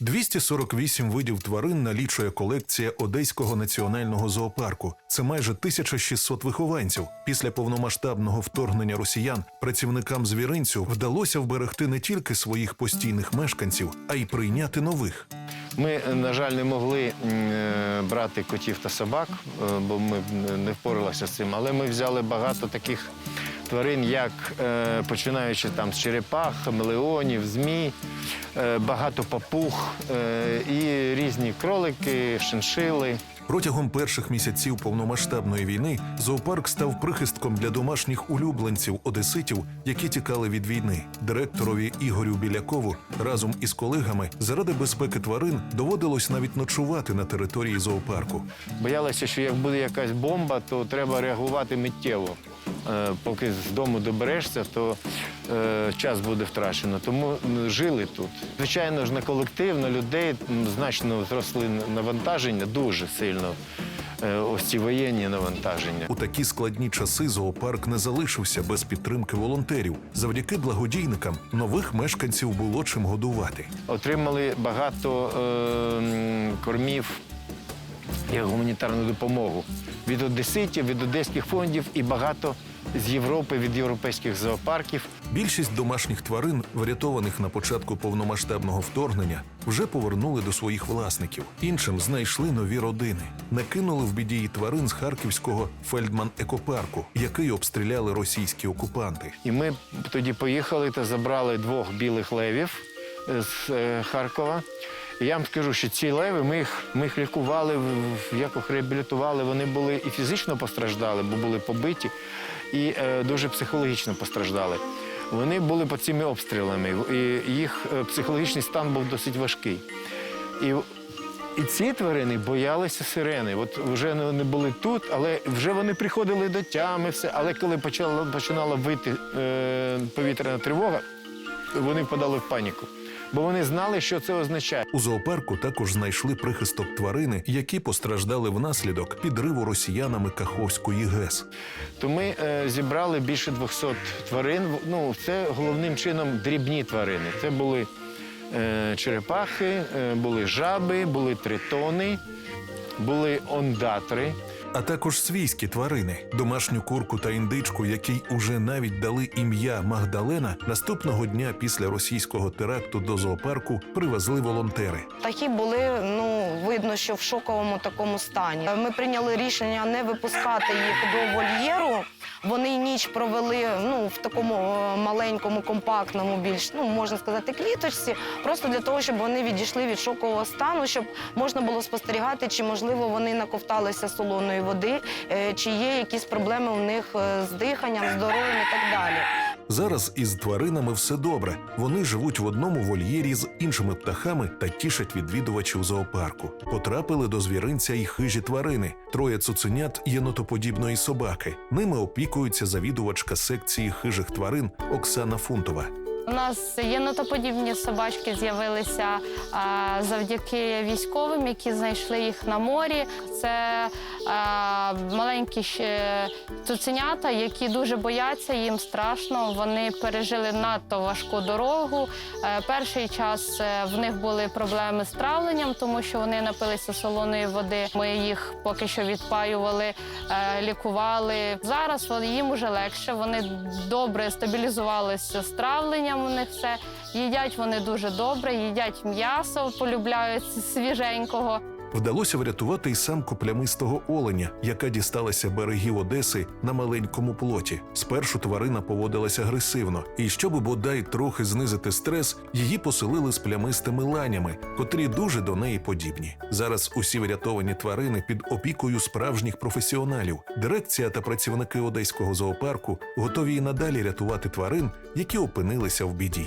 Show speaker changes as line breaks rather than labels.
248 видів тварин налічує колекція Одеського національного зоопарку. Це майже 1600 вихованців. Після повномасштабного вторгнення росіян працівникам звіринцю вдалося вберегти не тільки своїх постійних мешканців, а й прийняти нових.
Ми, на жаль, не могли е, брати котів та собак, е, бо ми не впоралися з цим. Але ми взяли багато таких тварин, як е, починаючи там з черепах, хамелеонів, змій, е, багато папуг е, і різні кролики, шиншили.
Протягом перших місяців повномасштабної війни зоопарк став прихистком для домашніх улюбленців одеситів, які тікали від війни. Директорові Ігорю Білякову разом із колегами заради безпеки тварин доводилось навіть ночувати на території зоопарку.
Боялися, що як буде якась бомба, то треба реагувати миттєво. Е, Поки з дому доберешся, то е, час буде втрачено. Тому жили тут. Звичайно ж, на колектив, на людей значно зросли навантаження дуже сильно. Е, Ось ці воєнні навантаження.
У такі складні часи зоопарк не залишився без підтримки волонтерів. Завдяки благодійникам нових мешканців було чим годувати.
Отримали багато е, кормів як гуманітарну допомогу від одеситів, від одеських фондів і багато з Європи, від європейських зоопарків.
Більшість домашніх тварин, врятованих на початку повномасштабного вторгнення, вже повернули до своїх власників. Іншим знайшли нові родини. Не кинули в біді тварин з харківського фельдман екопарку, який обстріляли російські окупанти.
І ми тоді поїхали та забрали двох білих левів з е, Харкова. Я вам скажу, що ці леви ми їх, ми їх лікували, якось реабілітували. Вони були і фізично постраждали, бо були побиті, і е, дуже психологічно постраждали. Вони були під цими обстрілами, і їх е, психологічний стан був досить важкий. І, і ці тварини боялися сирени. От вже не були тут, але вже вони приходили до тями, все. Але коли почала, починала вийти е, повітряна тривога, вони впадали в паніку. Бо вони знали, що це означає.
У зоопарку також знайшли прихисток тварини, які постраждали внаслідок підриву росіянами Каховської ГЕС.
То ми е, зібрали більше 200 тварин. Ну, це головним чином дрібні тварини. Це були е, черепахи, е, були жаби, були тритони, були ондатри.
А також свійські тварини, домашню курку та індичку, якій уже навіть дали ім'я Магдалена, наступного дня після російського теракту до зоопарку привезли волонтери.
Такі були ну видно, що в шоковому такому стані. Ми прийняли рішення не випускати їх до вольєру. Вони ніч провели ну в такому е, маленькому, компактному, більш ну можна сказати, кліточці, просто для того, щоб вони відійшли від шокового стану, щоб можна було спостерігати, чи можливо вони наковталися солоної води, е, чи є якісь проблеми у них е, з диханням, здоров'ям і так далі.
Зараз із тваринами все добре. Вони живуть в одному вольєрі з іншими птахами та тішать відвідувачів зоопарку. Потрапили до звіринця й хижі тварини, троє цуценят єнотоподібної собаки. Ними опікується завідувачка секції хижих тварин Оксана Фунтова.
У нас єнотоподібні собачки з'явилися завдяки військовим, які знайшли їх на морі. Це маленькі цуценята, які дуже бояться, їм страшно. Вони пережили надто важку дорогу. Е, перший час е, в них були проблеми з травленням, тому що вони напилися солоної води. Ми їх поки що відпаювали, е, лікували. Зараз їм уже легше. Вони добре стабілізувалися з травленням. У них все їдять вони дуже добре, їдять м'ясо, полюбляють свіженького.
Вдалося врятувати й самку плямистого оленя, яка дісталася берегів Одеси на маленькому плоті. Спершу тварина поводилася агресивно, і щоб бодай трохи знизити стрес, її поселили з плямистими ланями, котрі дуже до неї подібні. Зараз усі врятовані тварини під опікою справжніх професіоналів. Дирекція та працівники одеського зоопарку готові і надалі рятувати тварин, які опинилися в біді.